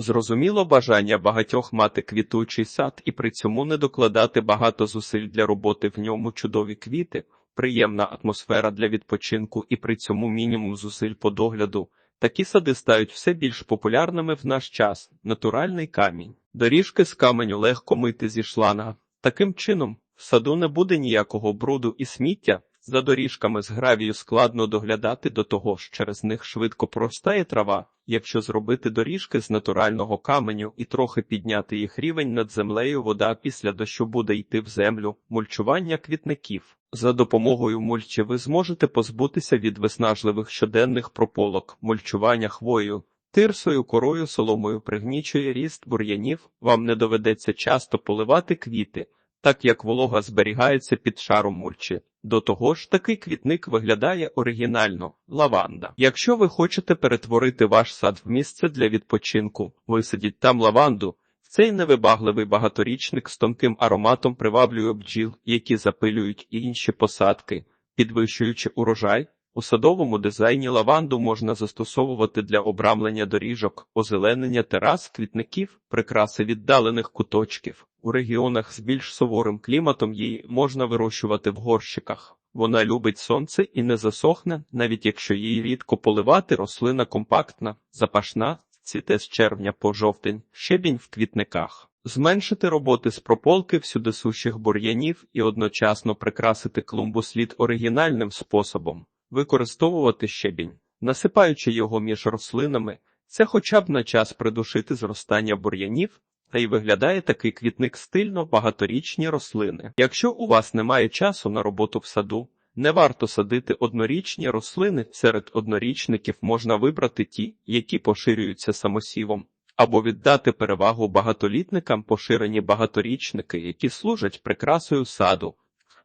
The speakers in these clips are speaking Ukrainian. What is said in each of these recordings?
Зрозуміло бажання багатьох мати квітучий сад і при цьому не докладати багато зусиль для роботи в ньому чудові квіти, приємна атмосфера для відпочинку і при цьому мінімум зусиль по догляду. Такі сади стають все більш популярними в наш час. Натуральний камінь. Доріжки з каменю легко мити зі шланга. Таким чином, в саду не буде ніякого бруду і сміття. За доріжками з гравію складно доглядати до того ж через них швидко простає трава. Якщо зробити доріжки з натурального каменю і трохи підняти їх рівень над землею, вода після дощу буде йти в землю, мульчування квітників. За допомогою мульчі ви зможете позбутися від виснажливих щоденних прополок, мульчування хвоєю. Тирсою, корою, соломою пригнічує ріст бур'янів, вам не доведеться часто поливати квіти, так як волога зберігається під шаром мульчі. До того ж, такий квітник виглядає оригінально лаванда. Якщо ви хочете перетворити ваш сад в місце для відпочинку, висадіть там лаванду. Цей невибагливий багаторічник з тонким ароматом приваблює бджіл, які запилюють інші посадки, підвищуючи урожай. У садовому дизайні лаванду можна застосовувати для обрамлення доріжок, озеленення терас, квітників, прикраси віддалених куточків. У регіонах з більш суворим кліматом її можна вирощувати в горщиках. Вона любить сонце і не засохне, навіть якщо її рідко поливати, рослина компактна, запашна, цвіте з червня по жовтень, щебінь в квітниках. Зменшити роботи з прополки всюди сущих бур'янів і одночасно прикрасити клумбу слід оригінальним способом. Використовувати щебінь, насипаючи його між рослинами, це хоча б на час придушити зростання бур'янів, та й виглядає такий квітник стильно багаторічні рослини. Якщо у вас немає часу на роботу в саду, не варто садити однорічні рослини. Серед однорічників можна вибрати ті, які поширюються самосівом, або віддати перевагу багатолітникам поширені багаторічники, які служать прикрасою саду,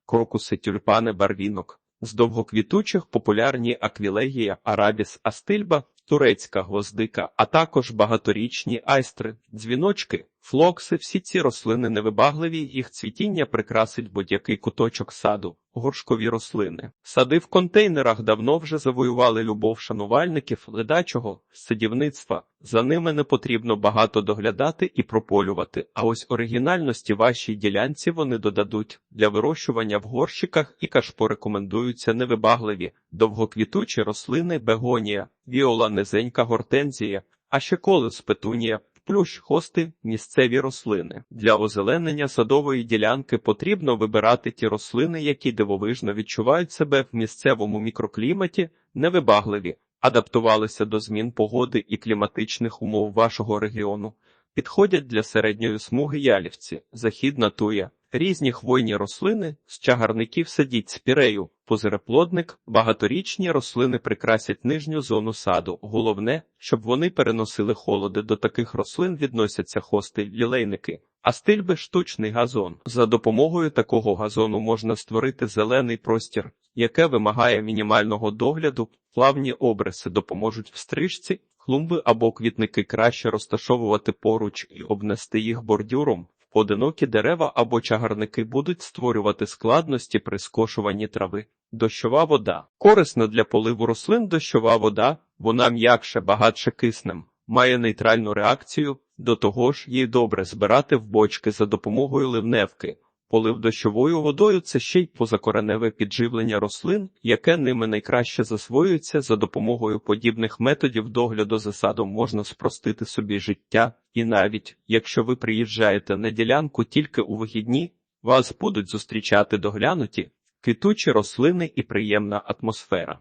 крокуси, тюльпани, барвінок. З довгоквітучих популярні аквілегія, арабіс, астильба, турецька гвоздика, а також багаторічні айстри, дзвіночки, флокси. Всі ці рослини невибагливі, їх цвітіння прикрасить будь-який куточок саду, горшкові рослини. Сади в контейнерах давно вже завоювали любов шанувальників ледачого садівництва. За ними не потрібно багато доглядати і прополювати. А ось оригінальності вашій ділянці вони додадуть для вирощування в горщиках і кашпо рекомендуються невибагливі, довгоквітучі рослини, бегонія, віола, низенька гортензія, а ще колес петунія. Плющ, хости, місцеві рослини. Для озеленення садової ділянки потрібно вибирати ті рослини, які дивовижно відчувають себе в місцевому мікрокліматі, невибагливі, адаптувалися до змін погоди і кліматичних умов вашого регіону. Підходять для середньої смуги ялівці, західна туя, різні хвойні рослини, з чагарників садіть спірею, позереплодник, багаторічні рослини прикрасять нижню зону саду. Головне, щоб вони переносили холоди. До таких рослин відносяться хости, лілейники. А стильби штучний газон. За допомогою такого газону можна створити зелений простір, яке вимагає мінімального догляду, плавні обриси допоможуть в стрижці, клумби або квітники краще розташовувати поруч і обнести їх бордюром. Одинокі дерева або чагарники будуть створювати складності при скошуванні трави. Дощова вода. Корисна для поливу рослин дощова вода, вона м'якше, багатше киснем, має нейтральну реакцію, до того ж її добре збирати в бочки за допомогою ливневки. Полив дощовою водою це ще й позакореневе підживлення рослин, яке ними найкраще засвоюється за допомогою подібних методів догляду за садом можна спростити собі життя, і навіть якщо ви приїжджаєте на ділянку тільки у вихідні, вас будуть зустрічати доглянуті, квітучі рослини і приємна атмосфера.